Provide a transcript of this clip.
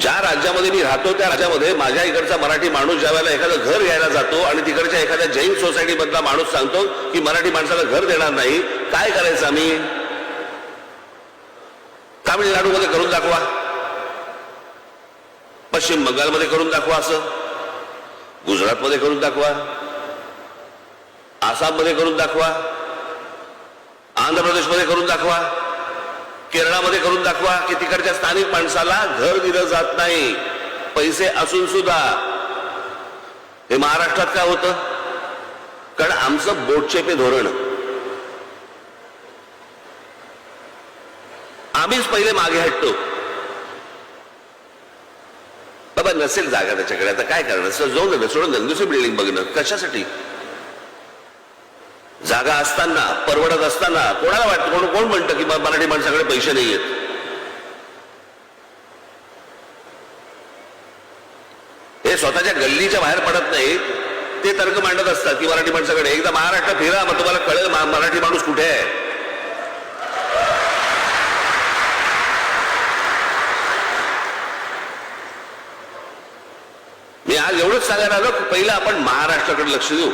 ज्या राज्यामध्ये मी राहतो त्या राज्यामध्ये माझ्या इकडचा मराठी माणूस ज्या वेळेला एखादं घर घ्यायला जातो आणि तिकडच्या एखाद्या जैन सोसायटीमधला माणूस सांगतो की मराठी माणसाला घर देणार नाही काय करायचं आम्ही? तामिळनाडूमध्ये करून दाखवा. पश्चिम बंगालमध्ये करून दाखवा असं. गुजरातमध्ये करून दाखवा. आसाममध्ये करून दाखवा. आंध्र प्रदेशमध्ये करून दाखवा. केरळामध्ये करून दाखवा की तिकडच्या स्थानिक माणसाला घर दिलं जात नाही. पैसे असून सुद्धा. हे महाराष्ट्रात काय होतं? कारण आमचं बोटचेपे धोरण. आम्हीच पहिले मागे हटतो. बाबा नसेल जागा त्याच्याकडे. आता काय करणार? जाऊन सोडून दे दुसरी बिल्डिंग बघणं. कशासाठी? जागा असताना परवडत असताना कोणाला वाटतं? कोण कोण म्हणतं की मराठी माणसाकडे पैसे नाही आहेत हे स्वतःच्या गल्लीच्या बाहेर पडत नाही. ते तर्क मांडत असतात की मराठी माणसाकडे. एकदा महाराष्ट्र फिरा मग तुम्हाला कळेल मराठी माणूस कुठे आहे. मी आज एवढंच सांगायला आलो की पहिलं आपण महाराष्ट्राकडे लक्ष देऊ.